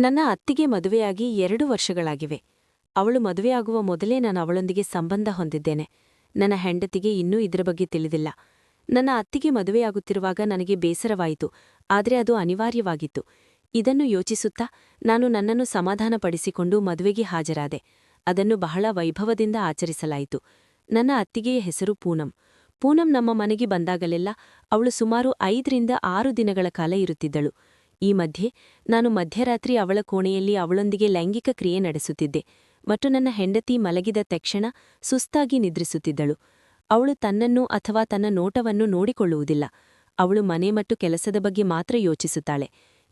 ನನ್ನ ಅತ್ತಿಗೆ ಮದುವೆಯಾಗಿ ಎರಡು ವರ್ಷಗಳಾಗಿವೆ. ಅವಳು ಮದುವೆಯಾಗುವ ಮೊದಲೇ ನಾನು ಅವಳೊಂದಿಗೆ ಸಂಬಂಧ ಹೊಂದಿದ್ದೇನೆ. ನನ್ನ ಹೆಂಡತಿಗೆ ಇನ್ನೂ ಇದರ ಬಗ್ಗೆ ತಿಳಿದಿಲ್ಲ. ನನ್ನ ಅತ್ತಿಗೆ ಮದುವೆಯಾಗುತ್ತಿರುವಾಗ ನನಗೆ ಬೇಸರವಾಯಿತು, ಆದರೆ ಅದು ಅನಿವಾರ್ಯವಾಗಿತ್ತು. ಇದನ್ನು ಯೋಚಿಸುತ್ತಾ ನಾನು ನನ್ನನ್ನು ಸಮಾಧಾನಪಡಿಸಿಕೊಂಡು ಮದುವೆಗೆ ಹಾಜರಾದೆ. ಅದನ್ನು ಬಹಳ ವೈಭವದಿಂದ ಆಚರಿಸಲಾಯಿತು. ನನ್ನ ಅತ್ತಿಗೆಯ ಹೆಸರು ಪೂನಂ. ಪೂನಂ ನಮ್ಮ ಮನೆಗೆ ಬಂದಾಗಲೆಲ್ಲ ಅವಳು ಸುಮಾರು ಐದರಿಂದ ಆರು ದಿನಗಳ ಕಾಲ ಇರುತ್ತಿದ್ದಳು. ಈ ಮಧ್ಯೆ ನಾನು ಮಧ್ಯರಾತ್ರಿ ಅವಳ ಕೋಣೆಯಲ್ಲಿ ಅವಳೊಂದಿಗೆ ಲೈಂಗಿಕ ಕ್ರಿಯೆ ನಡೆಸುತ್ತಿದ್ದೆ. ಮತ್ತು ನನ್ನ ಹೆಂಡತಿ ಮಲಗಿದ ತಕ್ಷಣ ಸುಸ್ತಾಗಿ ನಿದ್ರಿಸುತ್ತಿದ್ದಳು. ಅವಳು ತನ್ನನ್ನು ಅಥವಾ ತನ್ನ ನೋಟವನ್ನು ನೋಡಿಕೊಳ್ಳುವುದಿಲ್ಲ. ಅವಳು ಮನೆ ಮತ್ತು ಕೆಲಸದ ಬಗ್ಗೆ ಮಾತ್ರ ಯೋಚಿಸುತ್ತಾಳೆ.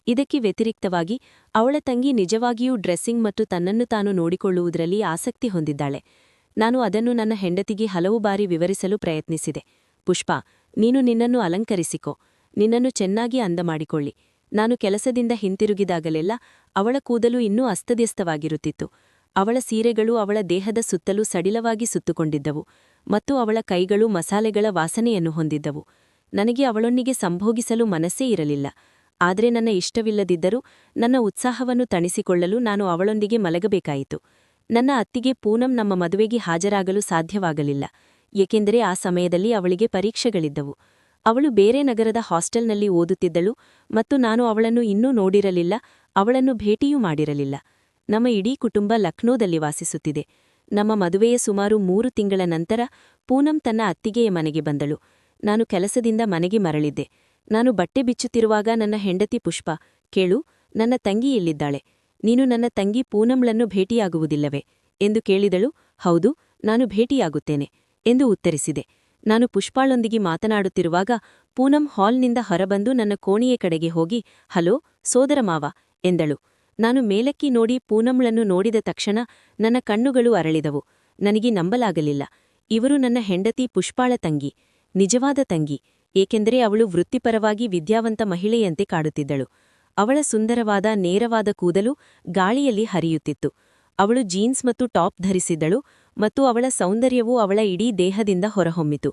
ಇದಕ್ಕೆ ವ್ಯತಿರಿಕ್ತವಾಗಿ ಅವಳ ತಂಗಿ ನಿಜವಾಗಿಯೂ ಡ್ರೆಸ್ಸಿಂಗ್ ಮತ್ತು ತನ್ನನ್ನು ತಾನು ನೋಡಿಕೊಳ್ಳುವುದರಲ್ಲಿ ಆಸಕ್ತಿ ಹೊಂದಿದ್ದಾಳೆ. ನಾನು ಅದನ್ನು ನನ್ನ ಹೆಂಡತಿಗೆ ಹಲವು ಬಾರಿ ವಿವರಿಸಲು ಪ್ರಯತ್ನಿಸಿದೆ. ಪುಷ್ಪಾ, ನೀನು ನಿನ್ನನ್ನು ಅಲಂಕರಿಸಿಕೋ. ನಿನ್ನನ್ನು ಚೆನ್ನಾಗಿ ಅಂದ ಮಾಡಿಕೊಳ್ಳಿ ನಾನು ಕೆಲಸದಿಂದ ಹಿಂತಿರುಗಿದಾಗಲೆಲ್ಲ ಅವಳ ಕೂದಲು ಇನ್ನೂ ಅಸ್ತವ್ಯಸ್ತವಾಗಿರುತ್ತಿತ್ತು. ಅವಳ ಸೀರೆಗಳು ಅವಳ ದೇಹದ ಸುತ್ತಲೂ ಸಡಿಲವಾಗಿ ಸುತ್ತುಕೊಂಡಿದ್ದವು ಮತ್ತು ಅವಳ ಕೈಗಳು ಮಸಾಲೆಗಳ ವಾಸನೆಯನ್ನು ಹೊಂದಿದ್ದವು. ನನಗೆ ಅವಳೊಂದಿಗೆ ಸಂಭೋಗಿಸಲು ಮನಸ್ಸೇ ಇರಲಿಲ್ಲ. ಆದರೆ ನನ್ನ ಇಷ್ಟವಿಲ್ಲದಿದ್ದರೂ ನನ್ನ ಉತ್ಸಾಹವನ್ನು ತಣಿಸಿಕೊಳ್ಳಲು ನಾನು ಅವಳೊಂದಿಗೆ ಮಲಗಬೇಕಾಯಿತು. ನನ್ನ ಅತ್ತಿಗೆ ಪೂನಂ ನಮ್ಮ ಮದುವೆಗೆ ಹಾಜರಾಗಲು ಸಾಧ್ಯವಾಗಲಿಲ್ಲ, ಏಕೆಂದರೆ ಆ ಸಮಯದಲ್ಲಿ ಅವಳಿಗೆ ಪರೀಕ್ಷೆಗಳಿದ್ದವು. ಅವಳು ಬೇರೆ ನಗರದ ಹಾಸ್ಟೆಲ್ನಲ್ಲಿ ಓದುತ್ತಿದ್ದಳು ಮತ್ತು ನಾನು ಅವಳನ್ನು ಇನ್ನೂ ನೋಡಿರಲಿಲ್ಲ, ಅವಳನ್ನು ಭೇಟಿಯೂ ಮಾಡಿರಲಿಲ್ಲ. ನಮ್ಮ ಇಡೀ ಕುಟುಂಬ ಲಕ್ನೋದಲ್ಲಿ ವಾಸಿಸುತ್ತಿದೆ. ನಮ್ಮ ಮದುವೆಯ ಸುಮಾರು ಮೂರು ತಿಂಗಳ ನಂತರ ಪೂನಂ ತನ್ನ ಅತ್ತಿಗೆಯ ಮನೆಗೆ ಬಂದಳು. ನಾನು ಕೆಲಸದಿಂದ ಮನೆಗೆ ಮರಳಿದ್ದೆ. ನಾನು ಬಟ್ಟೆ ಬಿಚ್ಚುತ್ತಿರುವಾಗ ನನ್ನ ಹೆಂಡತಿ ಪುಷ್ಪ, ಕೇಳು, ನನ್ನ ತಂಗಿ ಎಲ್ಲಿದ್ದಾಳೆ? ನೀನು ನನ್ನ ತಂಗಿ ಪೂನಂಳನ್ನು ಭೇಟಿಯಾಗುವುದಿಲ್ಲವೇ? ಎಂದು ಕೇಳಿದಳು. ಹೌದು, ನಾನು ಭೇಟಿಯಾಗುತ್ತೇನೆ, ಎಂದು ಉತ್ತರಿಸಿದೆ. ನಾನು ಪುಷ್ಪಾಳೊಂದಿಗೆ ಮಾತನಾಡುತ್ತಿರುವಾಗ ಪೂನಂ ಹಾಲ್ನಿಂದ ಹೊರಬಂದು ನನ್ನ ಕೋಣೆಯ ಕಡೆಗೆ ಹೋಗಿ, ಹಲೋ, ಸೋದರ ಮಾವ, ಎಂದಳು. ನಾನು ಮೇಲಕ್ಕಿ ನೋಡಿ ಪೂನಂಳನ್ನು ನೋಡಿದ ತಕ್ಷಣ ನನ್ನ ಕಣ್ಣುಗಳು ಅರಳಿದವು. ನನಗೆ ನಂಬಲಾಗಲಿಲ್ಲ. ಇವರು ನನ್ನ ಹೆಂಡತಿ ಪುಷ್ಪಾಳ ತಂಗಿ, ನಿಜವಾದ ತಂಗಿ, ಏಕೆಂದರೆ ಅವಳು ವೃತ್ತಿಪರವಾಗಿ ವಿದ್ಯಾವಂತ ಮಹಿಳೆಯಂತೆ ಕಾಡುತ್ತಿದ್ದಳು. ಅವಳ ಸುಂದರವಾದ ನೇರವಾದ ಕೂದಲು ಗಾಳಿಯಲ್ಲಿ ಹರಿಯುತ್ತಿತ್ತು. ಅವಳು ಜೀನ್ಸ್ ಮತ್ತು ಟಾಪ್ ಧರಿಸಿದ್ದಳು ಮತ್ತು ಅವಳ ಸೌಂದರ್ಯವು ಅವಳ ಇಡೀ ದೇಹದಿಂದ ಹೊರಹೊಮ್ಮಿತು.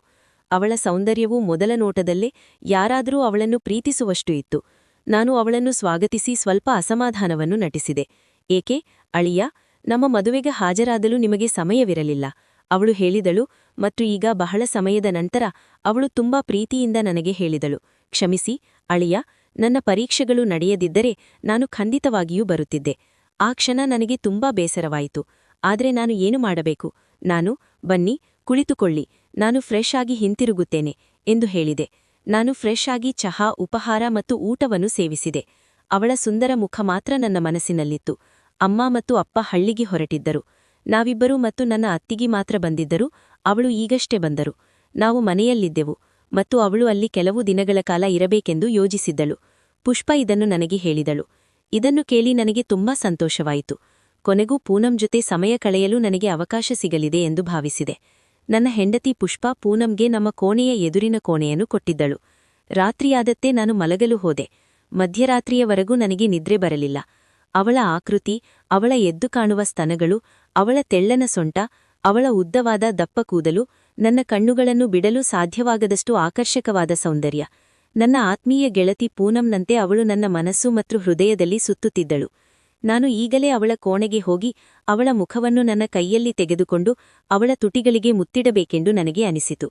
ಅವಳ ಸೌಂದರ್ಯವು ಮೊದಲ ನೋಟದಲ್ಲೇ ಯಾರಾದರೂ ಅವಳನ್ನು ಪ್ರೀತಿಸುವಷ್ಟು ಇತ್ತು. ನಾನು ಅವಳನ್ನು ಸ್ವಾಗತಿಸಿ ಸ್ವಲ್ಪ ಅಸಮಾಧಾನವನ್ನು ನಟಿಸಿದೆ. ಏಕೆ, ಅಳಿಯ, ನಮ್ಮ ಮದುವೆಗೆ ಹಾಜರಾದಲು ನಿಮಗೆ ಸಮಯವಿರಲಿಲ್ಲ. ಅವಳು ಹೇಳಿದಳು ಮತ್ತು ಈಗ ಬಹಳ ಸಮಯದ ನಂತರ ಅವಳು ತುಂಬಾ ಪ್ರೀತಿಯಿಂದ ನನಗೆ ಹೇಳಿದಳು. ಕ್ಷಮಿಸಿ, ಅಳಿಯ, ನನ್ನ ಪರೀಕ್ಷೆಗಳು ನಡೆಯದಿದ್ದರೆ ನಾನು ಖಂಡಿತವಾಗಿಯೂ ಬರುತ್ತಿದ್ದೆ. ಆ ಕ್ಷಣ ನನಗೆ ತುಂಬಾ ಬೇಸರವಾಯಿತು. ಆದರೆ ನಾನು ಏನು ಮಾಡಬೇಕು? ನಾನು, ಬನ್ನಿ, ಕುಳಿತುಕೊಳ್ಳಿ. ನಾನು ಫ್ರೆಶ್ ಆಗಿ ಹಿಂತಿರುಗುತ್ತೇನೆ ಎಂದು ಹೇಳಿದೆ. ನಾನು ಫ್ರೆಶ್ ಆಗಿ ಚಹಾ, ಉಪಹಾರ ಮತ್ತು ಊಟವನ್ನು ಸೇವಿಸಿದೆ. ಅವಳ ಸುಂದರ ಮುಖ ಮಾತ್ರ ನನ್ನ ಮನಸ್ಸಿನಲ್ಲಿತ್ತು. ಅಮ್ಮ ಮತ್ತು ಅಪ್ಪ ಹಳ್ಳಿಗೆ ಹೊರಟಿದ್ದರು. ನಾವಿಬ್ಬರೂ ಮತ್ತು ನನ್ನ ಅತ್ತಿಗೆ ಮಾತ್ರ ಬಂದಿದ್ದರು. ಅವಳು ಈಗಷ್ಟೇ ಬಂದರು. ನಾವು ಮನೆಯಲ್ಲಿದ್ದೆವು ಮತ್ತು ಅವಳು ಅಲ್ಲಿ ಕೆಲವು ದಿನಗಳ ಕಾಲ ಇರಬೇಕೆಂದು ಯೋಜಿಸಿದ್ದಳು. ಪುಷ್ಪ ಇದನ್ನು ನನಗೆ ಹೇಳಿದಳು. ಇದನ್ನು ಕೇಳಿ ನನಗೆ ತುಂಬಾ ಸಂತೋಷವಾಯಿತು. ಕೊನೆಗೂ ಪೂನಂ ಜೊತೆ ಸಮಯ ಕಳೆಯಲು ನನಗೆ ಅವಕಾಶ ಸಿಗಲಿದೆ ಎಂದು ಭಾವಿಸಿದೆ. ನನ್ನ ಹೆಂಡತಿ ಪುಷ್ಪ ಪೂನಂಗೆ ನಮ್ಮ ಕೋಣೆಯ ಎದುರಿನ ಕೋಣೆಯನ್ನು ಕೊಟ್ಟಿದ್ದಳು. ರಾತ್ರಿಯಾದತ್ತೇ ನಾನು ಮಲಗಲು ಹೋದೆ. ಮಧ್ಯರಾತ್ರಿಯವರೆಗೂ ನನಗೆ ನಿದ್ರೆ ಬರಲಿಲ್ಲ. ಅವಳ ಆಕೃತಿ, ಅವಳ ಎದ್ದು ಕಾಣುವ ಸ್ತನಗಳು, ಅವಳ ತೆಳ್ಳನ ಸೊಂಟ, ಅವಳ ಉದ್ದವಾದ ದಪ್ಪ ಕೂದಲು, ನನ್ನ ಕಣ್ಣುಗಳನ್ನು ಬಿಡಲು ಸಾಧ್ಯವಾಗದಷ್ಟು ಆಕರ್ಷಕವಾದ ಸೌಂದರ್ಯ. ನನ್ನ ಆತ್ಮೀಯ ಗೆಳತಿ ಪೂನಂನಂತೆ ಅವಳು ನನ್ನ ಮನಸ್ಸು ಮತ್ತು ಹೃದಯದಲ್ಲಿ ಸುತ್ತುತ್ತಿದ್ದಳು. ನಾನು ಈಗಲೇ ಅವಳ ಕೋಣೆಗೆ ಹೋಗಿ ಅವಳ ಮುಖವನ್ನು ನನ್ನ ಕೈಯಲ್ಲಿ ತೆಗೆದುಕೊಂಡು ಅವಳ ತುಟಿಗಳಿಗೆ ಮುತ್ತಿಡಬೇಕೆಂದು ನನಗೆ ಅನಿಸಿತು.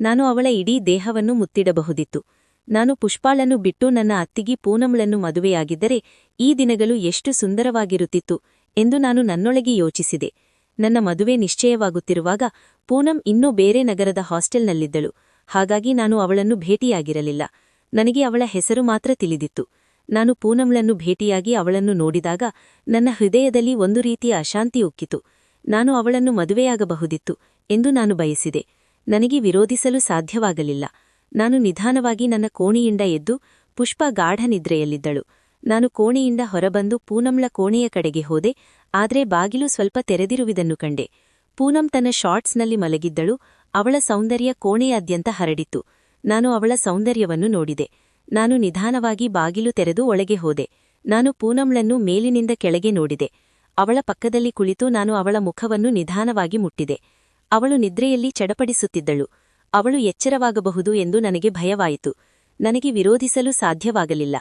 ನಾನು ಅವಳ ಇಡೀ ದೇಹವನ್ನು ಮುತ್ತಿಡಬಹುದಿತ್ತು. ನಾನು ಪುಷ್ಪಾಳನ್ನು ಬಿಟ್ಟು ನನ್ನ ಅತ್ತಿಗಿ ಪೂನಂಳನ್ನು ಮದುವೆಯಾಗಿದ್ದರೆ ಈ ದಿನಗಳು ಎಷ್ಟು ಸುಂದರವಾಗಿರುತ್ತಿತ್ತು ಎಂದು ನಾನು ನನ್ನೊಳಗೆ ಯೋಚಿಸಿದೆ. ನನ್ನ ಮದುವೆ ನಿಶ್ಚಯವಾಗುತ್ತಿರುವಾಗ ಪೂನಂ ಇನ್ನೂ ಬೇರೆ ನಗರದ ಹಾಸ್ಟೆಲ್ನಲ್ಲಿದ್ದಳು. ಹಾಗಾಗಿ ನಾನು ಅವಳನ್ನು ಭೇಟಿಯಾಗಿರಲಿಲ್ಲ. ನನಗೆ ಅವಳ ಹೆಸರು ಮಾತ್ರ ತಿಳಿದಿತ್ತು. ನಾನು ಪೂನಂಳನ್ನು ಭೇಟಿಯಾಗಿ ಅವಳನ್ನು ನೋಡಿದಾಗ ನನ್ನ ಹೃದಯದಲ್ಲಿ ಒಂದು ರೀತಿಯ ಅಶಾಂತಿ ಉಕ್ಕಿತು. ನಾನು ಅವಳನ್ನು ಮದುವೆಯಾಗಬಹುದಿತ್ತು ಎಂದು ನಾನು ಬಯಸಿದೆ. ನನಗೆ ವಿರೋಧಿಸಲು ಸಾಧ್ಯವಾಗಲಿಲ್ಲ. ನಾನು ನಿಧಾನವಾಗಿ ನನ್ನ ಕೋಣೆಯಿಂದ ಎದ್ದು ಪುಷ್ಪ ಗಾಢ ನಿದ್ರೆಯಲ್ಲಿದ್ದಳು. ನಾನು ಕೋಣೆಯಿಂದ ಹೊರಬಂದು ಪೂನಂಳ ಕೋಣೆಯ ಕಡೆಗೆ ಹೋದೆ, ಆದರೆ ಬಾಗಿಲು ಸ್ವಲ್ಪ ತೆರೆದಿರುವುದನ್ನು ಕಂಡೆ. ಪೂನಂ ತನ್ನ ಶಾರ್ಟ್ಸ್ನಲ್ಲಿ ಮಲಗಿದ್ದಳು, ಅವಳ ಸೌಂದರ್ಯ ಕೋಣೆಯಾದ್ಯಂತ ಹರಡಿತ್ತು ನಾನು ಅವಳ ಸೌಂದರ್ಯವನ್ನು ನೋಡಿದೆ. ನಾನು ನಿಧಾನವಾಗಿ ಬಾಗಿಲು ತೆರೆದು ಒಳಗೆ ಹೋದೆ. ನಾನು ಪೂನಂಳನ್ನು ಮೇಲಿನಿಂದ ಕೆಳಗೆ ನೋಡಿದೆ. ಅವಳ ಪಕ್ಕದಲ್ಲಿ ಕುಳಿತು ನಾನು ಅವಳ ಮುಖವನ್ನು ನಿಧಾನವಾಗಿ ಮುಟ್ಟಿದೆ. ಅವಳು ನಿದ್ರೆಯಲ್ಲಿ ಚಡಪಡಿಸುತ್ತಿದ್ದಳು. ಅವಳು ಎಚ್ಚರವಾಗಬಹುದು ಎಂದು ನನಗೆ ಭಯವಾಯಿತು. ನನಗೆ ವಿರೋಧಿಸಲು ಸಾಧ್ಯವಾಗಲಿಲ್ಲ.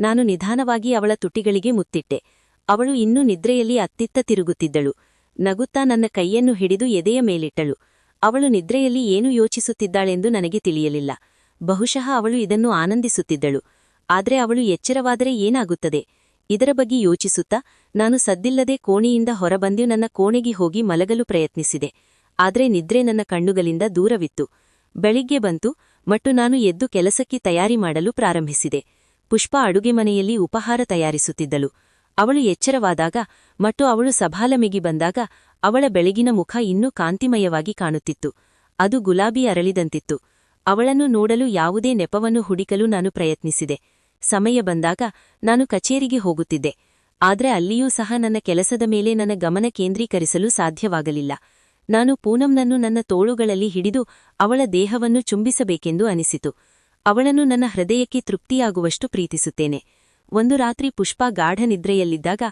ನಾನು ನಿಧಾನವಾಗಿ ಅವಳ ತುಟಿಗಳಿಗೆ ಮುತ್ತಿಟ್ಟೆ. ಅವಳು ಇನ್ನೂ ನಿದ್ರೆಯಲ್ಲಿ ಅತ್ತಿತ್ತ ತಿರುಗುತ್ತಿದ್ದಳು. ನಗುತ್ತಾ ನನ್ನ ಕೈಯನ್ನು ಹಿಡಿದು ಎದೆಯ ಮೇಲಿಟ್ಟಳು. ಅವಳು ನಿದ್ರೆಯಲ್ಲಿ ಏನು ಯೋಚಿಸುತ್ತಿದ್ದಾಳೆಂದು ನನಗೆ ತಿಳಿಯಲಿಲ್ಲ. ಬಹುಶಃ ಅವಳು ಇದನ್ನು ಆನಂದಿಸುತ್ತಿದ್ದಳು. ಆದರೆ ಅವಳು ಎಚ್ಚರವಾದರೆ ಏನಾಗುತ್ತದೆ? ಇದರ ಬಗ್ಗೆ ಯೋಚಿಸುತ್ತಾ, ನಾನು ಸದ್ದಿಲ್ಲದೆ ಕೋಣೆಯಿಂದ ಹೊರಬಂದು ನನ್ನ ಕೋಣೆಗೆ ಹೋಗಿ ಮಲಗಲು ಪ್ರಯತ್ನಿಸಿದೆ. ಆದರೆ ನಿದ್ರೆ ನನ್ನ ಕಣ್ಣುಗಳಿಂದ ದೂರವಿತ್ತು. ಬೆಳಿಗ್ಗೆ ಬಂತು ಮತ್ತು ನಾನು ಎದ್ದು ಕೆಲಸಕ್ಕೆ ತಯಾರಿ ಮಾಡಲು ಪ್ರಾರಂಭಿಸಿದೆ. ಪುಷ್ಪ ಅಡುಗೆ ಮನೆಯಲ್ಲಿ ಉಪಹಾರ ತಯಾರಿಸುತ್ತಿದ್ದಳು. ಅವಳು ಎಚ್ಚರವಾದಾಗ ಮತ್ತು ಅವಳು ಸಭಾಲಮಿಗಿ ಬಂದಾಗ ಅವಳ ಬೆಳಗಿನ ಮುಖ ಇನ್ನೂ ಕಾಂತಿಮಯವಾಗಿ ಕಾಣುತ್ತಿತ್ತು. ಅದು ಗುಲಾಬಿ ಅರಳಿದಂತಿತ್ತು. ಅವಳನ್ನು ನೋಡಲು ಯಾವುದೇ ನೆಪವನ್ನು ಹುಡುಕಲು ನಾನು ಪ್ರಯತ್ನಿಸಿದೆ. ಸಮಯ ಬಂದಾಗ ನಾನು ಕಚೇರಿಗೆ ಹೋಗುತ್ತಿದ್ದೆ. ಆದರೆ ಅಲ್ಲಿಯೂ ಸಹ ನನ್ನ ಕೆಲಸದ ಮೇಲೆ ನನ್ನ ಗಮನ ಕೇಂದ್ರೀಕರಿಸಲು ಸಾಧ್ಯವಾಗಲಿಲ್ಲ. ನಾನು ಪೂನಂನನ್ನು ನನ್ನ ತೋಳುಗಳಲ್ಲಿ ಹಿಡಿದು ಅವಳ ದೇಹವನ್ನು ಚುಂಬಿಸಬೇಕೆಂದು ಅನಿಸಿತು. ಅವಳನ್ನು ನನ್ನ ಹೃದಯಕ್ಕೆ ತೃಪ್ತಿಯಾಗುವಷ್ಟು ಪ್ರೀತಿಸುತ್ತೇನೆ. ಒಂದು ರಾತ್ರಿ ಪುಷ್ಪಾ ಗಾಢ ನಿದ್ರೆಯಲ್ಲಿದ್ದಾಗ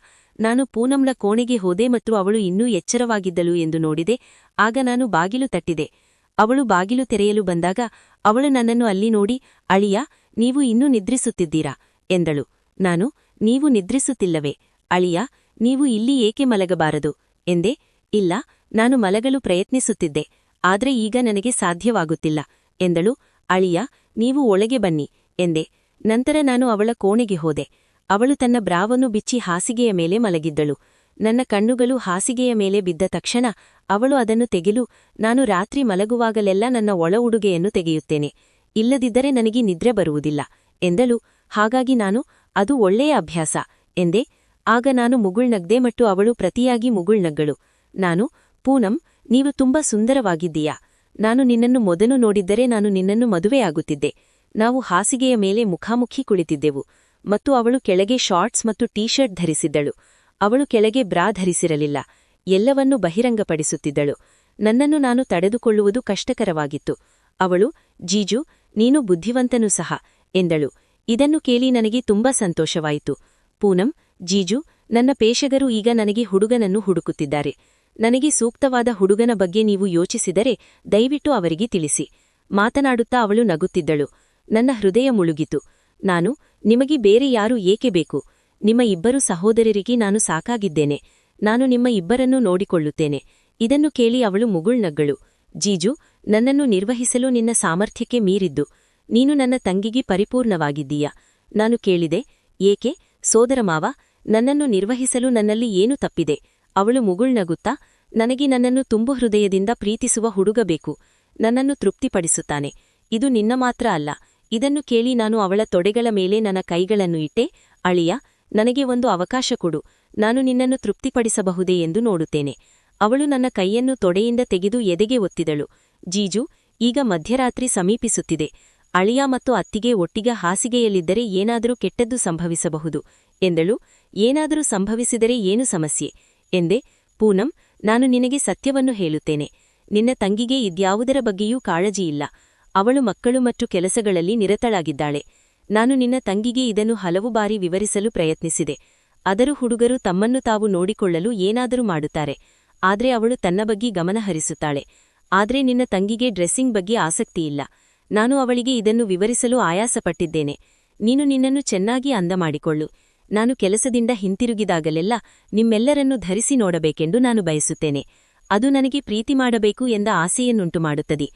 ನಾನು ಪೂನಂಳ ಕೋಣೆಗೆ ಹೋದೆ ಮತ್ತು ಅವಳು ಇನ್ನೂ ಎಚ್ಚರವಾಗಿದ್ದಳು ಎಂದು ನೋಡಿದೆ. ಆಗ ನಾನು ಬಾಗಿಲು ತಟ್ಟಿದೆ. ಅವಳು ಬಾಗಿಲು ತೆರೆಯಲು ಬಂದಾಗ ಅವಳು ನನ್ನನ್ನು ಅಲ್ಲಿ ನೋಡಿ, ಅಳಿಯ, ನೀವು ಇನ್ನೂ ನಿದ್ರಿಸುತ್ತಿದ್ದೀರಾ? ಎಂದಳು. ನಾನು, ನೀವು ನಿದ್ರಿಸುತ್ತಿಲ್ಲವೇ? ಅಳಿಯ, ನೀವು ಇಲ್ಲಿ ಏಕೆ ಮಲಗಬಾರದು? ಎಂದೆ. ಇಲ್ಲ, ನಾನು ಮಲಗಲು ಪ್ರಯತ್ನಿಸುತ್ತಿದ್ದೆ, ಆದ್ರೆ ಈಗ ನನಗೆ ಸಾಧ್ಯವಾಗುತ್ತಿಲ್ಲ. ಎಂದಳು. ಅಳಿಯ, ನೀವು ಒಳಗೆ ಬನ್ನಿ. ಎಂದೆ. ನಂತರ ನಾನು ಅವಳ ಕೋಣೆಗೆ ಹೋದೆ. ಅವಳು ತನ್ನ ಬ್ರಾವನ್ನು ಬಿಚ್ಚಿ ಹಾಸಿಗೆಯ ಮೇಲೆ ಮಲಗಿದ್ದಳು. ನನ್ನ ಕಣ್ಣುಗಳು ಹಾಸಿಗೆಯ ಮೇಲೆ ಬಿದ್ದ ತಕ್ಷಣ ಅವಳು ಅದನ್ನು ತೆಗೆಲು, ನಾನು ರಾತ್ರಿ ಮಲಗುವಾಗಲೆಲ್ಲ ನನ್ನ ಒಳ ಉಡುಗೆಯನ್ನು ತೆಗೆಯುತ್ತೇನೆ. ಇಲ್ಲದಿದ್ದರೆ ನನಗೆ ನಿದ್ರೆ ಬರುವುದಿಲ್ಲ, ಎಂದಳು. ಹಾಗಾಗಿ ನಾನು, ಅದು ಒಳ್ಳೆಯ ಅಭ್ಯಾಸ, ಎಂದೆ. ಆಗ ನಾನು ಮುಗುಳ್ನಗ್ದೆ ಮತ್ತು ಅವಳು ಪ್ರತಿಯಾಗಿ ಮುಗುಳ್ನಗ್ಗಳು ನಾನು, ಪೂನಂ, ನೀವು ತುಂಬಾ ಸುಂದರವಾಗಿದ್ದೀಯಾ? ನಾನು ನಿನ್ನನ್ನು ಮೊದಲು ನೋಡಿದ್ದರೆ ನಾನು ನಿನ್ನನ್ನು ಮದುವೆಯಾಗುತ್ತಿದ್ದೆ. ನಾವು ಹಾಸಿಗೆಯ ಮೇಲೆ ಮುಖಾಮುಖಿ ಕುಳಿತಿದ್ದೆವು. ಮತ್ತು ಅವಳು ಕೆಳಗೆ ಶಾರ್ಟ್ಸ್ ಮತ್ತು ಟೀ ಶರ್ಟ್ ಧರಿಸಿದ್ದಳು. ಅವಳು ಕೆಳಗೆ ಬ್ರಾ ಧರಿಸಿರಲಿಲ್ಲ. ಎಲ್ಲವನ್ನೂ ಬಹಿರಂಗಪಡಿಸುತ್ತಿದ್ದಳು. ನನ್ನನ್ನು ನಾನು ತಡೆದುಕೊಳ್ಳುವುದು ಕಷ್ಟಕರವಾಗಿತ್ತು. ಅವಳು, ಜೀಜು, ನೀನು ಬುದ್ಧಿವಂತನೂ ಸಹ, ಎಂದಳು. ಇದನ್ನು ಕೇಳಿ ನನಗೆ ತುಂಬಾ ಸಂತೋಷವಾಯಿತು. ಪೂನಂ, ಜೀಜು, ನನ್ನ ಪೇಷಗರು ಈಗ ನನಗೆ ಹುಡುಗನನ್ನು ಹುಡುಕುತ್ತಿದ್ದಾರೆ. ನನಗೆ ಸೂಕ್ತವಾದ ಹುಡುಗನ ಬಗ್ಗೆ ನೀವು ಯೋಚಿಸಿದರೆ ದಯವಿಟ್ಟು ಅವರಿಗೆ ತಿಳಿಸಿ. ಮಾತನಾಡುತ್ತಾ ಅವಳು ನಗುತ್ತಿದ್ದಳು. ನನ್ನ ಹೃದಯ ಮುಳುಗಿತು. ನಾನು ನಿಮಗೆ ಬೇರೆ ಯಾರು ಏಕೆ ಬೇಕು? ನಿಮ್ಮ ಇಬ್ಬರು ಸಹೋದರರಿಗೆ ನಾನು ಸಾಕಾಗಿದ್ದೇನೆ. ನಾನು ನಿಮ್ಮ ಇಬ್ಬರನ್ನು ನೋಡಿಕೊಳ್ಳುತ್ತೇನೆ. ಇದನ್ನು ಕೇಳಿ ಅವಳು ಮುಗುಳ್ನಗ್ಗಳು ಜೀಜು, ನನ್ನನ್ನು ನಿರ್ವಹಿಸಲು ನಿನ್ನ ಸಾಮರ್ಥ್ಯಕ್ಕೆ ಮೀರಿದ್ದು. ನೀನು ನನ್ನ ತಂಗಿಗೆ ಪರಿಪೂರ್ಣವಾಗಿದ್ದೀಯ? ನಾನು ಕೇಳಿದೆ. ಏಕೆ? ಸೋದರಮಾವ ನನ್ನನ್ನು ನಿರ್ವಹಿಸಲು ನನ್ನಲ್ಲಿ ಏನು ತಪ್ಪಿದೆ? ಅವಳು ಮುಗುಳ್ನಗುತ್ತಾ ನನಗೆ ನನ್ನನ್ನು ತುಂಬು ಹೃದಯದಿಂದ ಪ್ರೀತಿಸುವ ಹುಡುಗ ಬೇಕು. ನನ್ನನ್ನು ತೃಪ್ತಿಪಡಿಸುತ್ತಾನೆ. ಇದು ನಿನ್ನ ಮಾತ್ರ ಅಲ್ಲ. ಇದನ್ನು ಕೇಳಿ ನಾನು ಅವಳ ತೊಡೆಗಳ ಮೇಲೆ ನನ್ನ ಕೈಗಳನ್ನು ಇಟ್ಟೆ, ಅಳಿಯ, ನನಗೆ ಒಂದು ಅವಕಾಶ ಕೊಡು, ನಾನು ನಿನ್ನನ್ನು ತೃಪ್ತಿಪಡಿಸಬಹುದೇ ಎಂದು ನೋಡುತ್ತೇನೆ. ಅವಳು ನನ್ನ ಕೈಯನ್ನು ತೊಡೆಯಿಂದ ತೆಗೆದು ಎದೆಗೆ ಒತ್ತಿದಳು. ಜೀಜು, ಈಗ ಮಧ್ಯರಾತ್ರಿ ಸಮೀಪಿಸುತ್ತಿದೆ. ಅಳಿಯ ಮತ್ತು ಅತ್ತಿಗೆ ಒಟ್ಟಿಗೆ ಹಾಸಿಗೆಯಲ್ಲಿದ್ದರೆ ಏನಾದರೂ ಕೆಟ್ಟದ್ದು ಸಂಭವಿಸಬಹುದು. ಎಂದಳು, ಏನಾದರೂ ಸಂಭವಿಸಿದರೆ ಏನು ಸಮಸ್ಯೆ? ಎಂದೆ, ಪೂನಂ, ನಾನು ನಿನಗೆ ಸತ್ಯವನ್ನು ಹೇಳುತ್ತೇನೆ. ನಿನ್ನ ತಂಗಿಗೆ ಇದ್ಯಾವುದರ ಬಗ್ಗೆಯೂ ಕಾಳಜಿಯಿಲ್ಲ. ಅವಳು ಮಕ್ಕಳು ಮತ್ತು ಕೆಲಸಗಳಲ್ಲಿ ನಿರತಳಾಗಿದ್ದಾಳೆ. ನಾನು ನಿನ್ನ ತಂಗಿಗೆ ಇದನ್ನು ಹಲವು ಬಾರಿ ವಿವರಿಸಲು ಪ್ರಯತ್ನಿಸಿದೆ. ಆದರೂ ಹುಡುಗರು ತಮ್ಮನ್ನು ತಾವು ನೋಡಿಕೊಳ್ಳಲು ಏನಾದರೂ ಮಾಡುತ್ತಾರೆ. ಆದ್ರೆ ಅವಳು ತನ್ನ ಬಗ್ಗೆ ಗಮನ ಹರಿಸುತ್ತಾಳೆ ಆದ್ರೆ ನಿನ್ನ ತಂಗಿಗೆ ಡ್ರೆಸ್ಸಿಂಗ್ ಬಗ್ಗೆ ಆಸಕ್ತಿಯಿಲ್ಲ. ನಾನು ಅವಳಿಗೆ ಇದನ್ನು ವಿವರಿಸಲು ಆಯಾಸಪಟ್ಟಿದ್ದೇನೆ. ನೀನು ನಿನ್ನನ್ನು ಚೆನ್ನಾಗಿ ಅಂದ ಮಾಡಿಕೊಳ್ಳು. ನಾನು ಕೆಲಸದಿಂದ ಹಿಂತಿರುಗಿದಾಗಲೆಲ್ಲ ನಿಮ್ಮೆಲ್ಲರನ್ನು ಧರಿಸಿ ನೋಡಬೇಕೆಂದು ನಾನು ಬಯಸುತ್ತೇನೆ. ಅದು ನನಗೆ ಪ್ರೀತಿ ಮಾಡಬೇಕು ಎಂದ ಆಸೆಯನ್ನುಂಟು ಮಾಡುತ್ತದೆ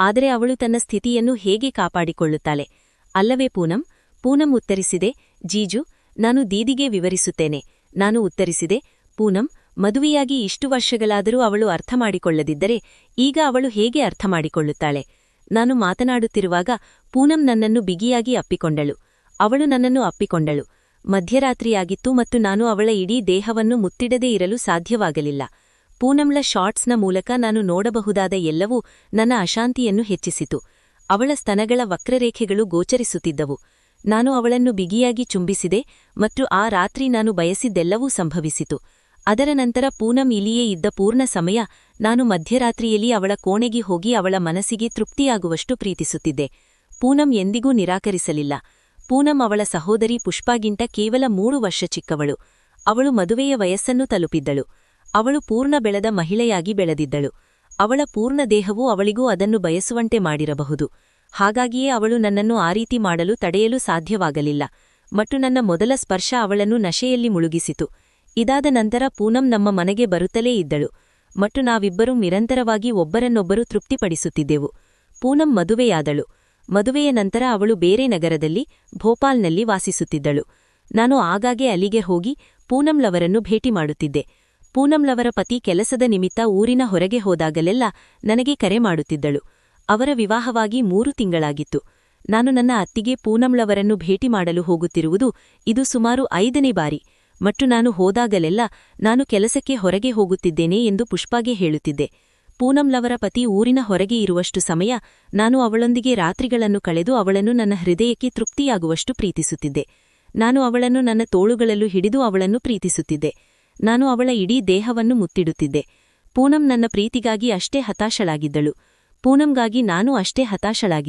ಆದರೆ ಅವಳು ತನ್ನ ಸ್ಥಿತಿಯನ್ನು ಹೇಗೆ ಕಾಪಾಡಿಕೊಳ್ಳುತ್ತಾಳೆ? ಅಲ್ಲವೇ ಪೂನಂ ಪೂನಂ ಉತ್ತರಿಸಿದೆ, ಜೀಜು, ನಾನು ದೀದಿಗೆ ವಿವರಿಸುತ್ತೇನೆ. ನಾನು ಉತ್ತರಿಸಿದೆ, ಪೂನಂ, ಮದುವೆಯಾಗಿ ಇಷ್ಟು ವರ್ಷಗಳಾದರೂ ಅವಳು ಅರ್ಥ ಮಾಡಿಕೊಳ್ಳದಿದ್ದರೆ ಈಗ ಅವಳು ಹೇಗೆ ಅರ್ಥ ಮಾಡಿಕೊಳ್ಳುತ್ತಾಳೆ ನಾನು ಮಾತನಾಡುತ್ತಿರುವಾಗ ಪೂನಂ ನನ್ನನ್ನು ಬಿಗಿಯಾಗಿ ಅಪ್ಪಿಕೊಂಡಳು. ಅವಳು ನನ್ನನ್ನು ಅಪ್ಪಿಕೊಂಡಳು. ಮಧ್ಯರಾತ್ರಿಯಾಗಿತ್ತು ಮತ್ತು ನಾನು ಅವಳ ಇಡೀ ದೇಹವನ್ನು ಮುತ್ತಿಡದೇ ಇರಲು ಸಾಧ್ಯವಾಗಲಿಲ್ಲ. ಪೂನಂಳ ಶಾರ್ಟ್ಸ್ನ ಮೂಲಕ ನಾನು ನೋಡಬಹುದಾದ ಎಲ್ಲವೂ ನನ್ನ ಅಶಾಂತಿಯನ್ನು ಹೆಚ್ಚಿಸಿತು. ಅವಳ ಸ್ತನಗಳ ವಕ್ರರೇಖೆಗಳು ಗೋಚರಿಸುತ್ತಿದ್ದವು. ನಾನು ಅವಳನ್ನು ಬಿಗಿಯಾಗಿ ಚುಂಬಿಸಿದೆ ಮತ್ತು ಆ ರಾತ್ರಿ ನಾನು ಬಯಸಿದ್ದೆಲ್ಲವೂ ಸಂಭವಿಸಿತು. ಅದರ ನಂತರ ಪೂನಂ ಇಲಿಯೇ ಇದ್ದ ಪೂರ್ಣ ಸಮಯ ನಾನು ಮಧ್ಯರಾತ್ರಿಯಲ್ಲಿ ಅವಳ ಕೋಣೆಗೆ ಹೋಗಿ ಅವಳ ಮನಸ್ಸಿಗೆ ತೃಪ್ತಿಯಾಗುವಷ್ಟು ಪ್ರೀತಿಸುತ್ತಿದ್ದೆ. ಪೂನಂ ಎಂದಿಗೂ ನಿರಾಕರಿಸಲಿಲ್ಲ. ಪೂನಂ ಅವಳ ಸಹೋದರಿ ಪುಷ್ಪಾಗಿಂಟ ಕೇವಲ ಮೂರು ವರ್ಷ ಚಿಕ್ಕವಳು. ಅವಳು ಮದುವೆಯ ವಯಸ್ಸನ್ನು ತಲುಪಿದ್ದಳು. ಅವಳು ಪೂರ್ಣ ಬೆಳೆದ ಮಹಿಳೆಯಾಗಿ ಬೆಳೆದಿದ್ದಳು. ಅವಳ ಪೂರ್ಣ ದೇಹವು ಅವಳಿಗೂ ಅದನ್ನು ಬಯಸುವಂತೆ ಮಾಡಿರಬಹುದು. ಹಾಗಾಗಿಯೇ ಅವಳು ನನ್ನನ್ನು ಆ ರೀತಿ ಮಾಡಲು ತಡೆಯಲು ಸಾಧ್ಯವಾಗಲಿಲ್ಲ. ಮತ್ತು ನನ್ನ ಮೊದಲ ಸ್ಪರ್ಶ ಅವಳನ್ನು ನಶೆಯಲ್ಲಿ ಮುಳುಗಿಸಿತು. ಇದಾದ ನಂತರ ಪೂನಂ ನಮ್ಮ ಮನೆಗೆ ಬರುತ್ತಲೇ ಇದ್ದಳು. ಮತ್ತು ನಾವಿಬ್ಬರೂ ನಿರಂತರವಾಗಿ ಒಬ್ಬರನ್ನೊಬ್ಬರು ತೃಪ್ತಿಪಡಿಸುತ್ತಿದ್ದೆವು. ಪೂನಂ ಮದುವೆಯಾದಳು. ಮದುವೆಯ ನಂತರ ಅವಳು ಬೇರೆ ನಗರದಲ್ಲಿ, ಭೋಪಾಲ್ನಲ್ಲಿ ವಾಸಿಸುತ್ತಿದ್ದಳು. ನಾನು ಆಗಾಗ್ಗೆ ಅಲ್ಲಿಗೆ ಹೋಗಿ ಪೂನಂಲವರನ್ನು ಭೇಟಿ ಮಾಡುತ್ತಿದ್ದೆ. ಪೂನಂಲವರ ಪತಿ ಕೆಲಸದ ನಿಮಿತ್ತ ಊರಿನ ಹೊರಗೆ ಹೋದಾಗಲೆಲ್ಲ ನನಗೆ ಕರೆ ಮಾಡುತ್ತಿದ್ದಳು. ಅವರ ವಿವಾಹವಾಗಿ ಮೂರು ತಿಂಗಳಾಗಿತ್ತು. ನಾನು ನನ್ನ ಅತ್ತಿಗೆ ಪೂನಂಳವರನ್ನು ಭೇಟಿ ಮಾಡಲು ಹೋಗುತ್ತಿರುವುದು ಇದು ಸುಮಾರು ಐದನೇ ಬಾರಿ. ಮತ್ತು ನಾನು ಹೋದಾಗಲೆಲ್ಲ ನಾನು ಕೆಲಸಕ್ಕೆ ಹೊರಗೆ ಹೋಗುತ್ತಿದ್ದೇನೆ ಎಂದು ಪುಷ್ಪಾಗೆ ಹೇಳುತ್ತಿದ್ದೆ. ಪೂನಂಲವರ ಪತಿ ಊರಿನ ಹೊರಗೆ ಇರುವಷ್ಟು ಸಮಯ ನಾನು ಅವಳೊಂದಿಗೆ ರಾತ್ರಿಗಳನ್ನು ಕಳೆದು ಅವಳನ್ನು ನನ್ನ ಹೃದಯಕ್ಕೆ ತೃಪ್ತಿಯಾಗುವಷ್ಟು ಪ್ರೀತಿಸುತ್ತಿದ್ದೆ. ನಾನು ಅವಳನ್ನು ನನ್ನ ತೋಳುಗಳಲ್ಲೂ ಹಿಡಿದು ಅವಳನ್ನು ಪ್ರೀತಿಸುತ್ತಿದ್ದೆ. ನಾನು ಅವಳ ಇಡೀ ದೇಹವನ್ನು ಮುತ್ತಿಡುತ್ತಿದ್ದೆ. ಪೂನಂ ನನ್ನ ಪ್ರೀತಿಗಾಗಿ ಅಷ್ಟೇ ಹತಾಶಳಾಗಿದ್ದಳು. ಪೂನಂಗಾಗಿ ನಾನು ಅಷ್ಟೇ ಹತಾಶಳಾಗಿ